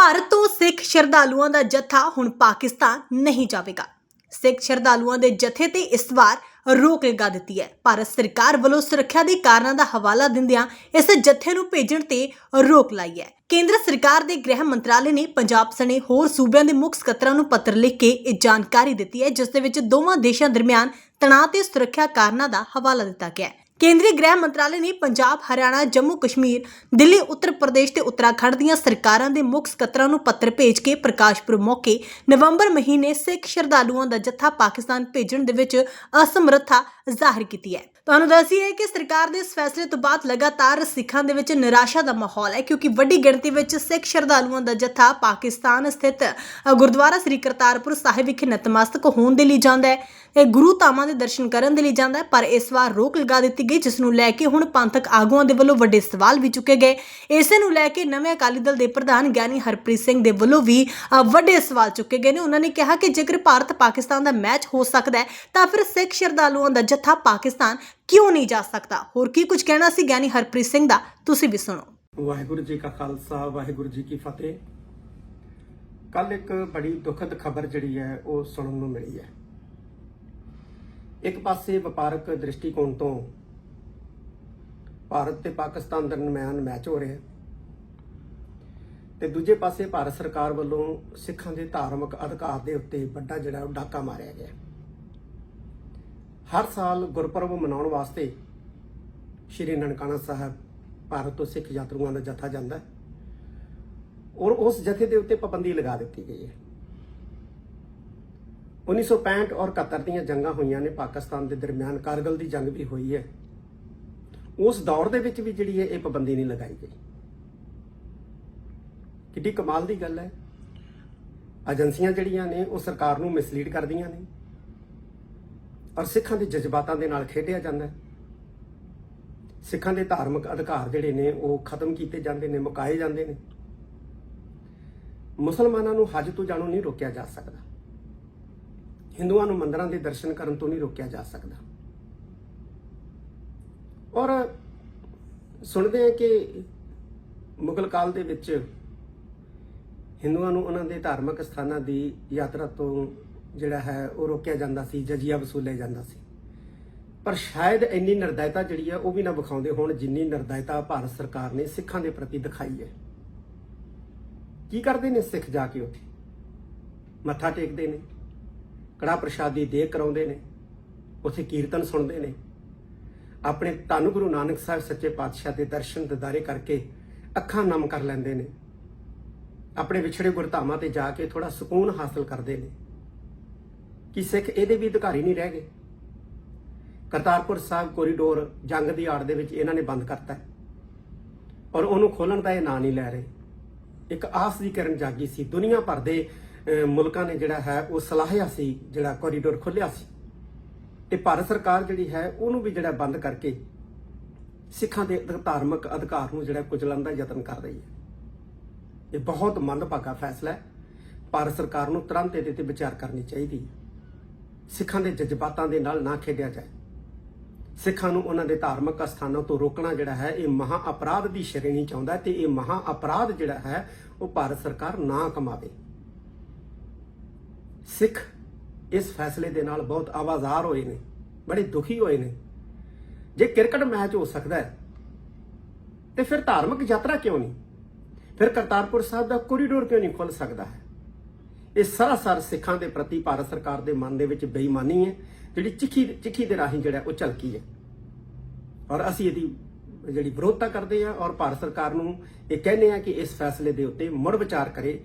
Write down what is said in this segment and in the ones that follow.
ਭਾਰਤ ਤੋਂ ਸਿੱਖ ਸ਼ਰਧਾਲੂਆਂ ਦਾ ਜਥਾ ਹੁਣ ਪਾਕਿਸਤਾਨ ਨਹੀਂ ਜਾਵੇਗਾ। ਸਿੱਖ ਸ਼ਰਧਾਲੂਆਂ ਦੇ ਜਥੇ ਤੇ ਇਸ ਵਾਰ ਰੋਕ ਲਗਾ ਦਿੱਤੀ ਹੈ। ਭਾਰਤ ਸਰਕਾਰ ਵੱਲੋਂ ਸੁਰੱਖਿਆ ਦੇ ਕਾਰਨਾਂ ਦਾ ਹਵਾਲਾ ਦਿੰਦਿਆਂ ਇਸ ਜਥੇ ਨੂੰ ਭੇਜਣ ਤੇ ਰੋਕ ਲਾਈ ਹੈ। ਕੇਂਦਰ ਸਰਕਾਰ ਦੇ ਗ੍ਰਹਿ ਮੰਤਰਾਲੇ ਨੇ ਪੰਜਾਬ ਸਣੇ ਹੋਰ ਸੂਬਿਆਂ ਦੇ ਮੁੱਖ ਸਕੱਤਰਾਂ ਨੂੰ ਪੱਤਰ ਲਿਖ ਕੇ ਇਹ ਜਾਣਕਾਰੀ ਦਿੱਤੀ ਹੈ, ਜਿਸ ਦੇ ਵਿੱਚ ਦੋਵਾਂ ਦੇਸ਼ਾਂ ਦਰਮਿਆਨ ਤਣਾਅ ਤੇ ਸੁਰੱਖਿਆ ਕਾਰਨਾਂ ਦਾ ਹਵਾਲਾ ਦਿੱਤਾ ਗਿਆ ਹੈ। ਕੇਂਦਰੀ ਗ੍ਰਹਿ ਮੰਤਰਾਲੇ ਨੇ ਪੰਜਾਬ, ਹਰਿਆਣਾ, ਜੰਮੂ ਕਸ਼ਮੀਰ, ਦਿੱਲੀ, ਉੱਤਰ ਪ੍ਰਦੇਸ਼ ਤੇ ਉੱਤਰਾਖੰਡ ਦੀਆਂ ਸਰਕਾਰਾਂ ਦੇ ਮੁੱਖ ਸਕੱਤਰਾਂ ਨੂੰ ਪੱਤਰ ਭੇਜ ਕੇ ਪ੍ਰਕਾਸ਼ ਪੁਰਬ ਮੌਕੇ ਨਵੰਬਰ ਮਹੀਨੇ ਸਿੱਖ ਸ਼ਰਧਾਲੂਆਂ ਦਾ ਜੱਥਾ ਪਾਕਿਸਤਾਨ ਭੇਜਣ ਦੇ ਵਿੱਚ ਅਸਮਰੱਥਾ ਜ਼ਾਹਿਰ ਕੀਤੀ ਹੈ। ਤੁਹਾਨੂੰ ਦੱਸੀਏ ਕਿ ਸਰਕਾਰ ਦੇ ਇਸ ਫੈਸਲੇ ਤੋਂ ਬਾਅਦ ਲਗਾਤਾਰ ਸਿੱਖਾਂ ਦੇ ਵਿੱਚ ਨਿਰਾਸ਼ਾ ਦਾ ਮਾਹੌਲ ਹੈ ਕਿਉਂਕਿ ਵੱਡੀ ਗਿਣਤੀ ਵਿੱਚ ਸਿੱਖ ਸ਼ਰਧਾਲੂਆਂ ਦਾ ਜੱਥਾ ਪਾਕਿਸਤਾਨ ਸਥਿਤ ਗੁਰਦੁਆਰਾ ਸ੍ਰੀ ਕਰਤਾਰਪੁਰ ਸਾਹਿਬ ਵਿਖੇ ਨਤਮਸਤਕ ਹੋਣ ਦੇ ਲਈ ਜਾਂਦਾ ਹੈ। ਇਹ ਗੁਰੂ ਧਾਮਾਂ ਦੇ ਦਰਸ਼ਨ ਕਰਨ ਦੇ ਲਈ ਜਾਂਦਾ ਹੈ, ਪਰ ਇਸ ਵਾਰ ਰੋਕ ਲਗਾ ਦਿੱਤੀ ਗਈ, ਜਿਸ ਨੂੰ ਲੈ ਕੇ ਹੁਣ ਪੰਥਕ ਆਗੂਆਂ ਦੇ ਵੱਲੋਂ ਵੱਡੇ ਸਵਾਲ ਵੀ ਚੁੱਕੇ ਗਏ। ਇਸੇ ਨੂੰ ਲੈ ਕੇ ਨਵੇਂ ਅਕਾਲੀ ਦਲ ਦੇ ਪ੍ਰਧਾਨ ਗਿਆਨੀ ਹਰਪ੍ਰੀਤ ਸਿੰਘ ਦੇ ਵੱਲੋਂ ਵੀ ਵੱਡੇ ਸਵਾਲ ਚੁੱਕੇ ਗਏ ਨੇ। ਉਹਨਾਂ ਨੇ ਕਿਹਾ ਕਿ ਜੇਕਰ ਭਾਰਤ ਪਾਕਿਸਤਾਨ ਦਾ ਮੈਚ ਹੋ ਸਕਦਾ ਹੈ, ਤਾਂ ਫਿਰ ਸਿੱਖ ਸ਼ਰਧਾਲੂਆਂ ਦਾ ਜੱਥਾ ਪਾਕਿਸਤਾਨ ਕਿਉਂ ਨਹੀਂ ਜਾ ਸਕਦਾ? ਹੋਰ ਕੀ ਕੁਝ ਕਹਿਣਾ ਸੀ ਗਿਆਨੀ ਹਰਪ੍ਰੀਤ ਸਿੰਘ ਦਾ? ਤੁਸੀਂ ਵੀ ਸੁਣੋ। ਵਾਹਿਗੁਰੂ ਜੀ ਕਾ ਖਾਲਸਾ, ਵਾਹਿਗੁਰੂ ਜੀ ਕੀ ਫਤਿਹ। ਕੱਲ ਇੱਕ ਬੜੀ ਦੁਖਦ ਖਬਰ ਜਿਹੜੀ ਹੈ, ਉਹ ਸੁਣਨ ਨੂੰ ਮਿਲੀ ਹੈ। ਇੱਕ ਪਾਸੇ ਵਪਾਰਕ ਦ੍ਰਿਸ਼ਟੀਕੋਣ ਤੋਂ ਭਾਰਤ ਤੇ ਪਾਕਿਸਤਾਨ ਦਰਮਿਆਨ ਮੈਚ ਹੋ ਰਿਹਾ ਹੈ ਤੇ ਦੂਜੇ ਪਾਸੇ ਭਾਰਤ ਸਰਕਾਰ ਵੱਲੋਂ ਸਿੱਖਾਂ ਦੇ ਧਾਰਮਿਕ ਅਧਿਕਾਰ ਦੇ ਉੱਤੇ ਵੱਡਾ ਜਿਹੜਾ ਉਹ ਡਾਕਾ ਮਾਰਿਆ ਗਿਆ ਹਰ ਸਾਲ ਗੁਰਪੁਰਬ ਮਨਾਉਣ ਵਾਸਤੇ ਸ਼੍ਰੀ ਨਨਕਾਣਾ ਸਾਹਿਬ ਭਾਰਤ ਤੋਂ ਸਿੱਖ ਯਾਤਰੂਆਂ ਦਾ ਜਥਾ ਜਾਂਦਾ ਔਰ ਉਸ ਜਥੇ ਦੇ ਉੱਤੇ ਪਾਬੰਦੀ ਲਗਾ ਦਿੱਤੀ ਗਈ ਹੈ। 1965 ਔਰ 71 ਦੀਆਂ ਜੰਗਾਂ ਹੋਈਆਂ ਨੇ ਪਾਕਿਸਤਾਨ ਦੇ ਦਰਮਿਆਨ। ਕਾਰਗਲ ਦੀ ਜੰਗ ਵੀ ਹੋਈ ਹੈ। ਉਸ ਦੌਰ ਦੇ ਵਿੱਚ ਵੀ ਜਿਹੜੀ ਹੈ ਇਹ ਪਾਬੰਦੀ ਨਹੀਂ ਲਗਾਈ ਗਈ। ਕਿੱਡੀ ਕਮਾਲ ਦੀ ਗੱਲ ਹੈ। ਏਜੰਸੀਆਂ ਜਿਹੜੀਆਂ ਨੇ, ਉਹ ਸਰਕਾਰ ਨੂੰ ਮਿਸਲੀਡ ਕਰਦੀਆਂ ਨੇ ਔਰ ਸਿੱਖਾਂ ਦੇ ਜਜ਼ਬਾਤਾਂ ਦੇ ਨਾਲ ਖੇਡਿਆ ਜਾਂਦਾ ਹੈ। ਸਿੱਖਾਂ ਦੇ ਧਾਰਮਿਕ ਅਧਿਕਾਰ ਜਿਹੜੇ ਨੇ, ਉਹ ਖਤਮ ਕੀਤੇ ਜਾਂਦੇ ਨੇ, ਮੁਕਾਏ ਜਾਂਦੇ ਨੇ। ਮੁਸਲਮਾਨਾਂ ਨੂੰ ਹੱਜ ਤੋਂ ਜਾਣੋਂ ਨਹੀਂ ਰੋਕਿਆ ਜਾ ਸਕਦਾ। ਹਿੰਦੂਆਂ ਨੂੰ ਮੰਦਰਾਂ ਦੇ ਦਰਸ਼ਨ ਕਰਨ ਤੋਂ ਨਹੀਂ ਰੋਕਿਆ ਜਾ ਸਕਦਾ। ਔਰ ਸੁਣਦੇ ਆ ਕਿ ਮੁਗਲ ਕਾਲ ਦੇ ਵਿੱਚ ਹਿੰਦੂਆਂ ਨੂੰ ਉਹਨਾਂ ਦੇ ਧਾਰਮਿਕ ਸਥਾਨਾਂ ਦੀ ਯਾਤਰਾ ਤੋਂ ਜਿਹੜਾ ਹੈ ਉਹ ਰੋਕਿਆ ਜਾਂਦਾ ਸੀ, ਜਜ਼ੀਆ ਵਸੂਲਿਆ ਜਾਂਦਾ ਸੀ। ਪਰ ਸ਼ਾਇਦ ਇੰਨੀ ਨਿਰਦਇਤਾ ਜਿਹੜੀ ਹੈ ਉਹ ਵੀ ਨਾ ਵਿਖਾਉਂਦੇ ਹੋਣ ਜਿੰਨੀ ਨਿਰਦਇਤਾ ਭਾਰਤ ਸਰਕਾਰ ਨੇ ਸਿੱਖਾਂ ਦੇ ਪ੍ਰਤੀ ਦਿਖਾਈ ਹੈ। ਕੀ ਕਰਦੇ ਨੇ ਸਿੱਖ ਜਾ ਕੇ ਉੱਥੇ? ਮੱਥਾ ਟੇਕਦੇ ਨੇ। ਕੜਾ ਪ੍ਰਸ਼ਾਦੀ ਦੇ ਕਰਾਉਂਦੇ ਨੇ, ਉੱਥੇ ਕੀਰਤਨ ਸੁਣਦੇ ਨੇ। ਆਪਣੇ ਧੰਨ ਗੁਰੂ ਨਾਨਕ ਸਾਹਿਬ ਸੱਚੇ ਪਾਤਸ਼ਾਹ ਦੇ ਦਰਸ਼ਨ ਦਿਦਾਰੇ ਕਰਕੇ ਅੱਖਾਂ ਨਮ ਕਰ ਲੈਂਦੇ ਨੇ। ਆਪਣੇ ਵਿਛੜੇ ਗੁਰਧਾਮਾਂ ਤੇ ਜਾ ਕੇ ਥੋੜਾ ਸਕੂਨ ਹਾਸਲ ਕਰਦੇ ਨੇ। ਕਿ ਸਿੱਖ ਇਹਦੇ ਵੀ ਅਧਿਕਾਰੀ ਨਹੀਂ ਰਹਿ ਗਏ? ਕਰਤਾਰਪੁਰ ਸਾਹਿਬ ਕੋਰੀਡੋਰ ਜੰਗ ਦੀ ਆੜ ਦੇ ਵਿੱਚ ਇਹਨਾਂ ਨੇ ਬੰਦ ਕਰਤਾ ਔਰ ਉਹਨੂੰ ਖੋਲਣ ਦਾ ਇਹ ਨਾਂ ਨਹੀਂ ਲੈ ਰਹੇ। ਇੱਕ ਆਸ ਦੀ ਕਿਰਨ ਜਾਗੀ ਸੀ, ਦੁਨੀਆ ਭਰ ਦੇ ਮੁਲਕਾਂ ਨੇ ਜਿਹੜਾ ਹੈ, ਉਹ ਸਲਾਹਿਆ ਸੀ, ਜਿਹੜਾ ਕੋਰੀਡੋਰ ਖੋਲਿਆ ਸੀ। ਤੇ ਭਾਰਤ ਸਰਕਾਰ ਜਿਹੜੀ ਹੈ, ਉਹਨੂੰ ਵੀ ਜਿਹੜਾ ਬੰਦ ਕਰਕੇ ਸਿੱਖਾਂ ਦੇ ਅਧ- ਧਾਰਮਿਕ ਅਧਿਕਾਰ ਨੂੰ ਜਿਹੜਾ ਕੁਚਲਣ ਦਾ ਯਤਨ ਕਰ ਰਹੀ ਹੈ। ਇਹ ਬਹੁਤ ਮੰਦਭਾਗਾ ਫੈਸਲਾ ਹੈ। ਭਾਰਤ ਸਰਕਾਰ ਨੂੰ ਤੁਰੰਤ ਇਹਦੇ ਤੇ ਵਿਚਾਰ ਕਰਨੀ ਚਾਹੀਦੀ ਹੈ। ਸਿੱਖਾਂ ਦੇ ਜਜ਼ਬਾਤਾਂ ਦੇ ਨਾਲ ਨਾ ਖੇਡਿਆ ਜਾਏ। ਸਿੱਖਾਂ ਨੂੰ ਉਹਨਾਂ ਦੇ ਧਾਰਮਿਕ ਸਥਾਨਾਂ ਤੋਂ ਰੋਕਣਾ ਜਿਹੜਾ ਹੈ, ਇਹ ਮਹਾ ਅਪਰਾਧ ਦੀ ਸ਼੍ਰੇਣੀ ਚ ਆਉਂਦਾ ਤੇ ਇਹ ਮਹਾ ਅਪਰਾਧ ਜਿਹੜਾ ਹੈ, ਉਹ ਭਾਰਤ ਸਰਕਾਰ ਨਾ ਕਮਾਵੇ। ਸਿੱਖ ਇਸ ਫੈਸਲੇ ਦੇ ਨਾਲ ਬਹੁਤ ਆਵਾਜ਼ਾਰ ਹੋਏ ਨੇ, ਬੜੇ ਦੁਖੀ ਹੋਏ ਨੇ। ਜੇ ਕ੍ਰਿਕਟ ਮੈਚ ਹੋ ਸਕਦਾ ਹੈ, ਤੇ ਫਿਰ ਧਾਰਮਿਕ ਯਾਤਰਾ ਕਿਉਂ ਨਹੀਂ? ਫਿਰ ਕਰਤਾਰਪੁਰ ਸਾਹਿਬ ਦਾ ਕੋਰੀਡੋਰ ਕਿਉਂ ਨਹੀਂ ਖੁੱਲ ਸਕਦਾ ਹੈ? ਇਹ ਸਰਾਸਰ ਸਿੱਖਾਂ ਦੇ ਪ੍ਰਤੀ ਭਾਰਤ ਸਰਕਾਰ ਦੇ ਮਨ ਦੇ ਵਿੱਚ ਬੇਈਮਾਨੀ ਹੈ, ਜਿਹੜੀ ਚਿੱਖੀ ਚਿੱਖੀ ਦੇ ਰਾਹੀਂ ਜਿਹੜਾ ਉਹ ਝਲਕੀ ਹੈ। ਔਰ ਅਸੀਂ ਇਹਦੀ ਜਿਹੜੀ ਵਿਰੋਧਤਾ ਕਰਦੇ ਆ ਔਰ ਭਾਰਤ ਸਰਕਾਰ ਨੂੰ ਇਹ ਕਹਿੰਦੇ ਆ ਕਿ ਇਸ ਫੈਸਲੇ ਦੇ ਉੱਤੇ ਮੁੜ ਵਿਚਾਰ ਕਰੇ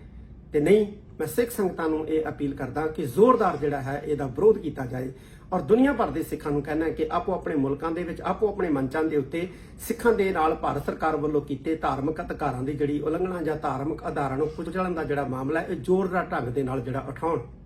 ਤੇ ਨਹੀਂ ਮੈਂ ਸਿੱਖ ਸੰਗਤਾਂ ਨੂੰ ਇਹ ਅਪੀਲ ਕਰਦਾ ਕਿ ਜ਼ੋਰਦਾਰ ਜਿਹੜਾ ਹੈ ਇਹਦਾ ਵਿਰੋਧ ਕੀਤਾ ਜਾਏ ਔਰ ਦੁਨੀਆ ਭਰ ਦੇ ਸਿੱਖਾਂ ਨੂੰ ਕਹਿਣਾ ਕਿ ਆਪੋ ਆਪਣੇ ਮੁਲਕਾਂ ਦੇ ਵਿੱਚ, ਆਪੋ ਆਪਣੇ ਮੰਚਾਂ ਦੇ ਉੱਤੇ ਸਿੱਖਾਂ ਦੇ ਨਾਲ ਭਾਰਤ ਸਰਕਾਰ ਵੱਲੋਂ ਕੀਤੇ ਧਾਰਮਿਕ ਅਧਿਕਾਰਾਂ ਦੀ ਜਿਹੜੀ ਉਲੰਘਣਾ ਜਾਂ ਧਾਰਮਿਕ ਆਧਾਰਾਂ ਨੂੰ ਕੁਚਲਣ ਦਾ ਜਿਹੜਾ ਮਾਮਲਾ ਹੈ, ਇਹ ਜ਼ੋਰਦਾਰ ਢੰਗ ਦੇ ਨਾਲ ਜਿਹੜਾ ਉਠਾਉਣ।